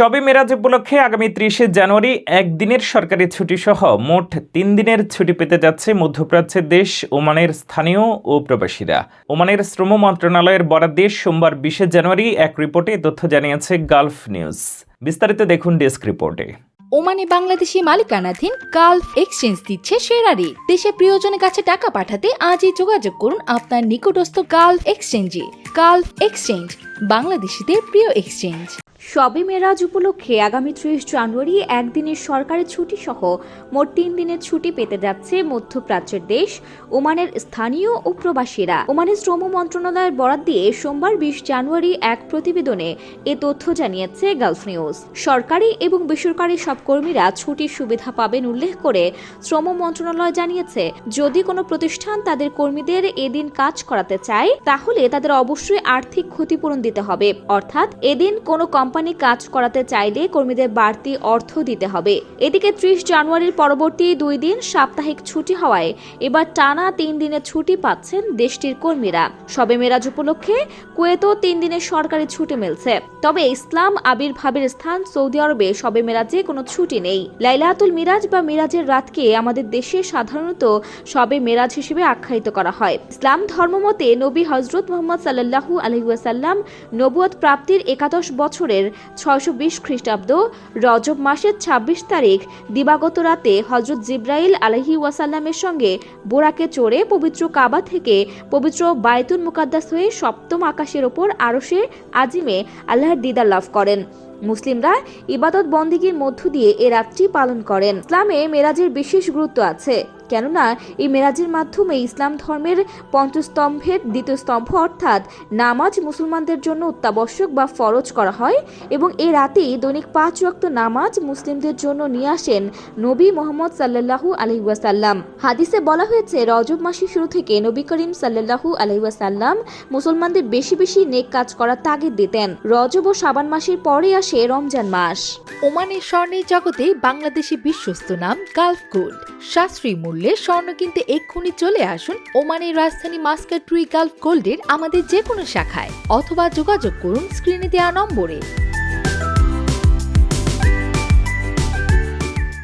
শবে মেরাজ উপলক্ষে আগামী ত্রিশে জানুয়ারি একদিনের সরকারি ছুটি সহ মোট তিন দিনের ছুটি পেতে যাচ্ছে মধ্যপ্রাচ্যের দেশ, ওমানের স্থানীয় ও প্রবাসীরা। ওমানের শ্রম মন্ত্রণালয়ের বরাদ দিয়ে সোমবার বিশে জানুয়ারি এক রিপোর্টে তথ্য জানিয়েছে গালফ নিউজ। বিস্তারিত দেখুন ডেস্ক রিপোর্টে। ওমানে বাংলাদেশি মালিকানাধীন গালফ এক্সচেঞ্জ দিচ্ছে সেরা রেট। দেশে প্রিয়জনের কাছে টাকা পাঠাতে আজই যোগাযোগ করুন আপনার নিকটস্থ গালফ এক্সচেঞ্জে। গালফ এক্সচেঞ্জ, বাংলাদেশিদের প্রিয় এক্সচেঞ্জ। শবে মেরাজ উপলক্ষে আগামী ত্রিশ জানুয়ারি একদিনের সরকারি ছুটি সহ মোট তিন দিনের ছুটি পেতে যাচ্ছে মধ্যপ্রাচ্যের দেশ, ওমানের স্থানীয় ও প্রবাসীরা। ওমানের শ্রম মন্ত্রণালয়ের বরাদ দিয়ে সোমবার বিশ জানুয়ারি এক প্রতিবেদনে এ তথ্য জানিয়েছে গালফ নিউজ। সরকারি এবং বেসরকারি সব কর্মীরা ছুটির সুবিধা পাবেন উল্লেখ করে শ্রম মন্ত্রণালয় জানিয়েছে, যদি কোনো প্রতিষ্ঠান তাদের কর্মীদের এদিন কাজ করাতে চায়, তাহলে তাদের অবশ্যই আর্থিক ক্ষতিপূরণ দিতে হবে। অর্থাৎ এদিন কোনো কোম্পানি কাজ করাতে চাইলে কর্মীদের বাড়তি অর্থ দিতে হবে। এদিকে ত্রিশ জানুয়ারির পরবর্তী দুই দিন সাপ্তাহিক ছুটি হওয়ায় এবার টানা তিন দিনের ছুটি পাচ্ছেন দেশটির কর্মীরা। সবে মেরাজ উপলক্ষে কুয়েতও তিন দিনের সরকারি ছুটি মিলছে। তবে ইসলাম আবির্ভাবের স্থান সৌদি আরবে সবে মেরাজে কোনো ছুটি নেই। লাইলাতুল মিরাজ বা মিরাজের রাতকে আমাদের দেশে সাধারণত সবে মেরাজ হিসেবে আখ্যায়িত করা হয়। ইসলাম ধর্মমতে নবী হজরত মোহাম্মদ সাল্লাহু আলহিউসাল্লাম নবুয়ত প্রাপ্তির একাদশ বছরের ছয়শো বিশ খ্রিস্টাব্দ রজব মাসের ২৬ তারিখ দিবাগত রাতে হজরত জিব্রাইল আলহি ওয়াসাল্লামের সঙ্গে বোরাকে চড়ে পবিত্র কাবা থেকে পবিত্র বায়তুল মুকাদ্দাস হয়ে সপ্তম আকাশের ওপর আরশে আজিমে আল্লাহর দিদার লাভ করেন। মুসলিমরা ইবাদত বন্দিগির মধ্য দিয়ে এ রাতটি পালন করেন। ইসলামে মেরাজের বিশেষ গুরুত্ব আছে, কেননা এই মেরাজের মাধ্যমে ইসলাম ধর্মের পঞ্চস্তম্ভের দ্বিতীয় স্তম্ভ অর্থাৎ নামাজ মুসলমানদের জন্য অত্যাবশ্যক বা ফরজ করা হয় এবং এ রাতেই দৈনিক পাঁচ ওয়াক্ত নামাজ মুসলিমদের জন্য নিয়ে আসেন নবী মোহাম্মদ সাল্লাল্লাহু আলহি ওয়াসাল্লাম। হাদিসে বলা হয়েছে, রজব মাসের শুরু থেকে নবী করিম সাল্লাল্লাহু আলহি ওয়াসাল্লাম মুসলমানদের বেশি বেশি নেক কাজ করার তাগিদ দিতেন। রজব ও সাবান মাসের পরে আসে রমজান মাস। ওমানের স্বর্ণের জগতে বাংলাদেশি বিশ্বস্ত নাম গালফ গোল্ড। সাশ্রয়ী মূল্যে স্বর্ণ কিনতে এক্ষুনি চলে আসুন ওমানের রাজধানী মাস্কাট্রুই গালফ গোল্ডের আমাদের যে কোনো শাখায়, অথবা যোগাযোগ করুন স্ক্রিনে দেওয়া নম্বরে।